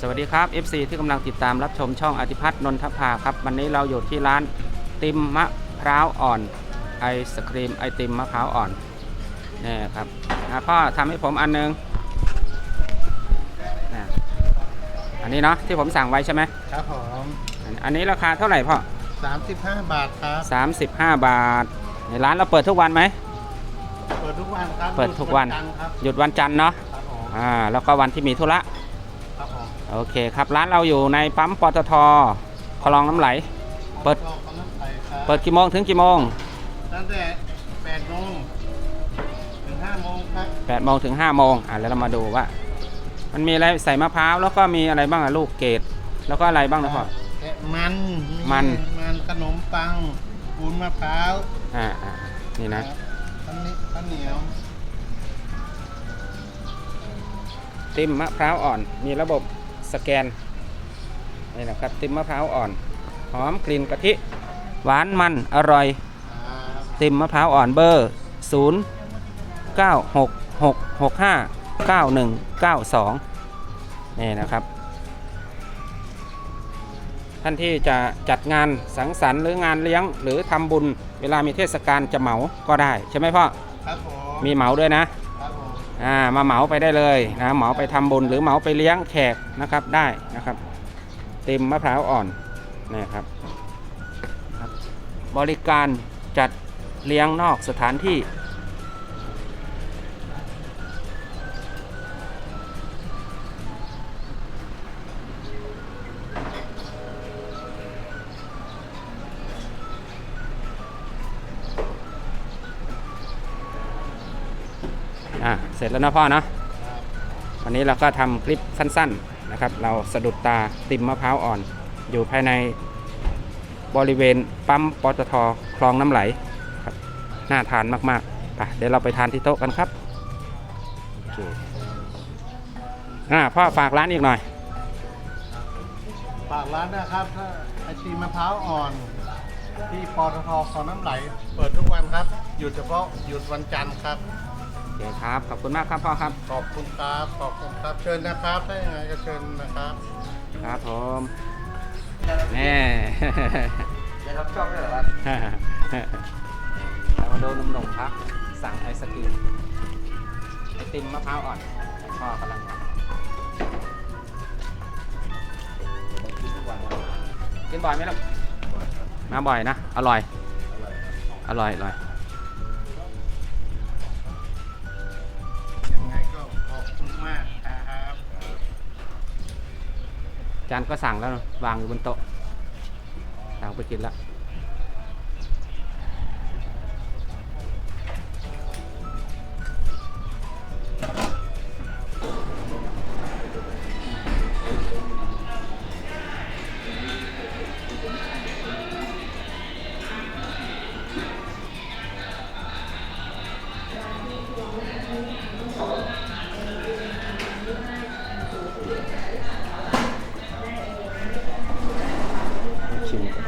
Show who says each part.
Speaker 1: สวัสดีครับ FC ที่กำลังติดตามรับชมช่องอธิพัฒน์นนทภาครับ วันนี้เราอยู่ที่ร้านติมมะพร้าวอ่อน ไอศครีมไอติมมะพร้าวอ่อนนี่ครับอะพ่อทำให้ผมอันนึงอะอันนี้เนาะที่ผมสั่งไว้ใช่ไหม
Speaker 2: ครับผม
Speaker 1: อันอันนี้ราคาเท่าไหร่พ่อ
Speaker 2: 35 บาทครับ
Speaker 1: 35 บาท ในร้านเราเปิดทุกวันไหม
Speaker 2: เปิดทุกวันครับ
Speaker 1: เปิดทุกวัน
Speaker 2: หยุจัทร์ครับ
Speaker 1: หยุดวันจันทร์เนาะ
Speaker 2: ครับผม
Speaker 1: อ่าแล้วก็วันที่มีธุระ
Speaker 2: ครับผม
Speaker 1: โอเคครับร้านเราอยู่ในปั๊มปตทคลองน้ำไหล เปิด
Speaker 2: ก็กำลังไปครับ
Speaker 1: เปิดกี่โมงถึงกี่โมง
Speaker 2: ตั้งแต่8โมงถึง5โมงครับ
Speaker 1: 8โมงถึง5โมงอะแล้วเรามาดูว่า มันมีอะไรใส่มะพร้าวแล้วก็มีอะไรบ้างอะลูกเกดแล้วก็อะไรบ้างนะพ่อ
Speaker 2: แกะมัน
Speaker 1: มัน
Speaker 2: มันขนมปังวุ้นมะพร้าว
Speaker 1: อ่าอ่านี่นะ
Speaker 2: ข้าวเหนียวข้าวเหนียว
Speaker 1: ติมมะพร้าวอ่อน มีระบบ สแกนนี่นะครับติมมะพร้าวอ่อน หอมกลิ่นกะทิ หวานมันอร่อย
Speaker 2: ครับ
Speaker 1: ติมมะพร้าวอ่อนเบอร์ 0 9 6 6 6 5 9 1 9 2 นี่นะครับ ท่านที่จะจัดงานสังสรรค์หรืองานเลี้ยงหรือทำบุญเวลามีเทศกาลจะเหมาก็ได้ ใช่ไหมพ่อ
Speaker 2: ครับผม
Speaker 1: มีเหมาด้วยนะ
Speaker 2: ครับผม
Speaker 1: อ่ามาเหมาไปได้เลยนะเหมาไปทำบุญหรือเหมาไปเลี้ยงแขกนะครับได้นะครับเต็มมะพร้าวอ่อนนะครับ บริการจัดเลี้ยงนอกสถานที่ อะเสร็จแล้วนะพ่อเนาะ
Speaker 2: ครับ
Speaker 1: วันนี้เราก็ทำคลิปสั้นๆนะครับ เราสะดุดตาติมมะพร้าวอ่อน อยู่ภายในบริเวณปั๊มปตทคลองน้ำไหลครับน่าทานมากๆไปเดี๋ยวเราไปทานที่โต๊ะกันครับโอเคอ่าพ่อฝากร้านอีกหน่อย
Speaker 2: ฝากร้านนะครับถ้าไอติมมะพร้าวอ่อนที่ปตทคลองน้ำไหล เปิดทุกวันครับ หยุดเฉพาะหยุดวันจันทร์ครับ
Speaker 1: โอ เคครับ ขอบคุณมากครับพ่อครับ
Speaker 2: ขอบคุณครับ ขอบคุณครับ เชิญนะครับถ้าอย่างไรก็เชิญนะครับ
Speaker 1: ครับผมแน่
Speaker 2: จะรับชอบได้หรอครับ
Speaker 1: เรามาดูหนุ่มๆครับ สั่งไอศกรีมไอติมมะพร้าวอ่อนพ่อกำลังทำกินทุกวันกินบ่อยไหมล่ะมาบ่อยนะ อร่อย อร่อย อร่อย จานก็สั่งแล้วนะวางอยู่บนโต๊ะสั่งไปกินแล้ว ชิม